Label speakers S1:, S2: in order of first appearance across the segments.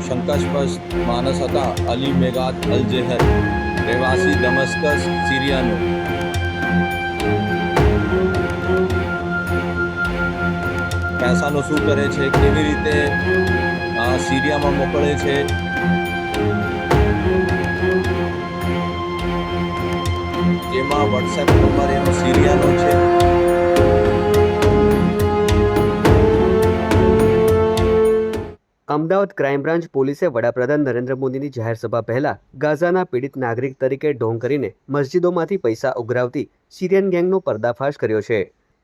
S1: શંકાસ્પદ માણસ હતા અલી મેગાત અલ જેહર રહેવાસી દમસ્કસ સિરિયાનો પૈસાનો શું કરે છે કેવી રીતે સિરિયામાં મોકલે છે જેમાં વોટ્સએપ નંબર એનો સિરિયાનો છે
S2: અમદાવાદ ક્રાઇમ બ્રાન્ચ પોલીસે વડાપ્રધાન નરેન્દ્ર મોદીની જાહેર સભા પહેલા ગાઝાના પીડિત નાગરિક તરીકે ઢોંગ કરીને મસ્જિદોમાંથી પૈસા ઉઘરાવતી સિરિયન ગેંગનો પર્દાફાશ કર્યો છે.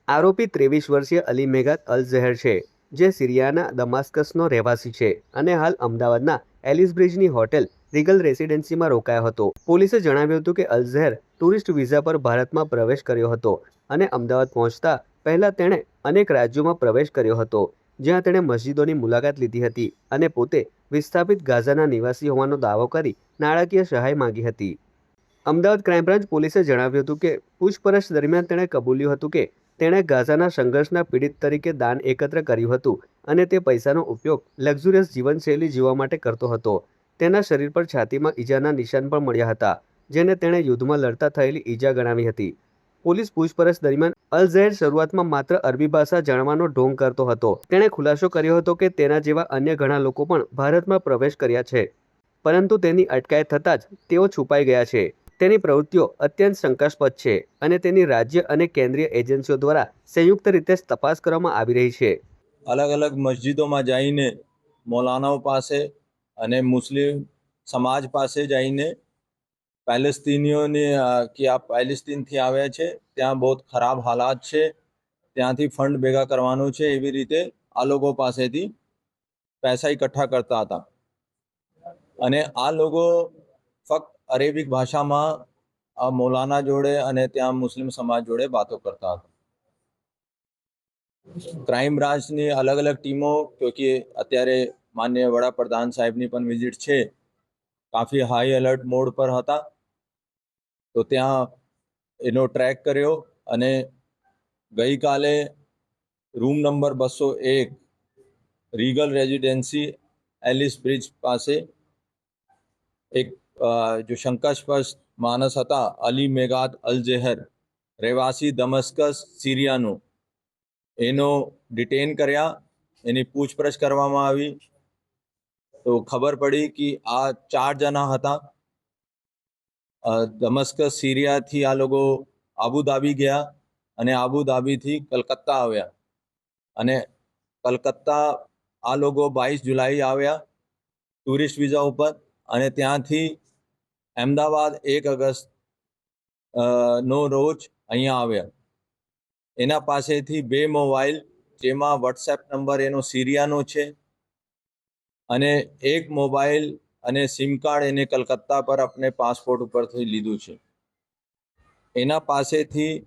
S2: આરોપી ત્રેવીસ વર્ષીય અલી મેગાત અલ ઝહેર છે, જે સિરિયાના દમાસ્કસનો રહેવાસી છે અને હાલ અમદાવાદના એલિસ બ્રિજની હોટેલ રીગલ રેસિડેન્સીમાં રોકાયો હતો. પોલીસે જણાવ્યું હતું કે અલ ઝહેર ટુરિસ્ટ વિઝા પર ભારતમાં પ્રવેશ કર્યો હતો અને અમદાવાદ પહોંચતા પહેલા તેણે અનેક રાજ્યોમાં પ્રવેશ કર્યો હતો. જ્યાં તેણે મસ્જિદોની મુલાકાત લીધી હતી અને પોતે વિસ્થાપિત ગાઝાના નિવાસી હોવાનો દાવો કરી નાણાકીય સહાય માંગી હતી. અમદાવાદ ક્રાઇમ બ્રાન્ચ પોલીસે જણાવ્યું હતું કે, પૂછપરછ દરમિયાન તેણે કબૂલ્યું હતું કે, તેણે ગાઝાના સંઘર્ષના પીડિત તરીકે દાન એકત્ર કર્યું હતું અને તે પૈસાનો ઉપયોગ લક્ઝુરિયસ જીવનશૈલી જીવવા માટે કરતો હતો. તેના શરીર પર છાતીમાં ઈજાના નિશાન પણ મળ્યા હતા, જેને તેણે યુદ્ધમાં લડતા થયેલી ઈજા ગણાવી હતી. પોલીસ પૂછપરછ દરમિયાન અલ ઝહેર શરૂઆતમાં માત્ર અરબી ભાષા જાણવાનો ઢોંગ કરતો હતો. તેણે ખુલાસો કર્યો હતો કે તેના જેવા અન્ય ઘણા લોકો પણ ભારતમાં પ્રવેશ કર્યા છે. પરંતુ તેની અટકાયત થતાં જ તેઓ છુપાઈ ગયા છે. તેની પ્રવૃત્તિઓ અત્યંત શંકાસ્પદ છે અને તેની રાજ્ય અને કેન્દ્રીય એજન્સીઓ દ્વારા સંયુક્ત રીતે તપાસ કરવામાં આવી રહી છે.
S1: અલગ અલગ મસ્જિદોમાં જઈને મૌલાનાઓ પાસે અને મુસ્લિમ સમાજ પાસે જઈને પેલેસ્તીનીઓને કે આ પેલેસ્તીનથી આવ્યા છે, ત્યાં બહુ ખરાબ હાલાત છે. ત્યાંથી ફંડ ભેગા કરવાનું છે એવી રીતે આ લોકો પાસેથી પૈસા એકઠા કરતા હતા. અને આ લોકો ફક્ત અરેબિક ભાષામાં આ મૌલાના જોડે અને ત્યાં મુસ્લિમ સમાજ જોડે વાતો કરતા હતા. ક્રાઇમ બ્રાન્ચની અલગ અલગ ટીમો કે અત્યારે માન્ય વડાપ્રધાન સાહેબની પણ વિઝિટ છે, કાફી હાઈ એલર્ટ મોડ પર હતા. તો ત્યાં એનો ટ્રેક કર્યો અને ગઈકાલે રૂમ નંબર બસો એક રીગલ રેઝિડેન્સી એલિસ બ્રિજ પાસે એક જો શંકાસ્પદ માણસ હતા, અલી મેગાત અલ જેહર, રહેવાસી દમસ્કસ સિરિયાનો. એનો ડિટેન કર્યા, એની પૂછપરછ કરવામાં આવી. તો ખબર પડી કે આ ચાર જણા હતા. અ, દમસ્કસ સિરિયાથી આ લોકો આબુધાબી ગયા અને આબુધાબીથી કલકત્તા આવ્યા. અને કલકત્તા આ લોકો બાવીસ જુલાઈ આવ્યા ટુરિસ્ટ વિઝા ઉપર અને ત્યાંથી અમદાવાદ એક ઓગસ્ટ નો રોજ અહીંયા આવ્યા. એના પાસેથી બે મોબાઈલ જેમાં વોટ્સએપ નંબર એનો સિરિયાનો છે અને એક મોબાઈલ અને સિમ કાર્ડ એને કલકત્તા પર આપણે પાસપોર્ટ ઉપરથી લીધું છે. એના પાસેથી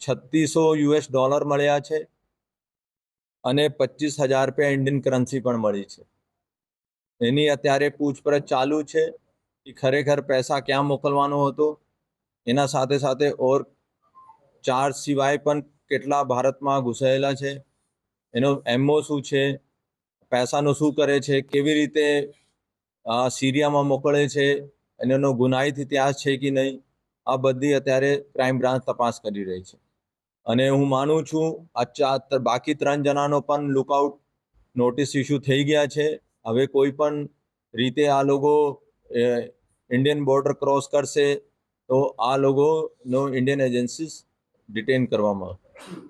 S1: છત્રીસો યુએસ ડોલર મળ્યા છે અને પચીસ હજાર રૂપિયા ઇન્ડિયન કરન્સી પણ મળી છે. એની અત્યારે પૂછપરછ ચાલુ છે કે ખરેખર પૈસા ક્યાં મોકલવાનો હતો? એના સાથે સાથે ઓર ચાર્જ સિવાય પણ કેટલા ભારતમાં ઘૂસાયેલા છે? એનો એમઓ શું છે? પૈસાનું શું કરે છે? કેવી રીતે સિરિયામાં મોકલે છે, અને એનો ગુનાહિત ઇતિહાસ છે કે નહીં, આ બધી અત્યારે ક્રાઇમ બ્રાન્ચ તપાસ કરી રહી છે. અને હું માનું છું આ બાકી ત્રણ જણાનો પણ લુકઆઉટ નોટિસ ઇસ્યુ થઈ ગયા છે. હવે કોઈ પણ રીતે આ લોકો ઇન્ડિયન બોર્ડર ક્રોસ કરશે, તો આ લોકોનો ઇન્ડિયન એજન્સીસ ડિટેન કરવામાં આવશે.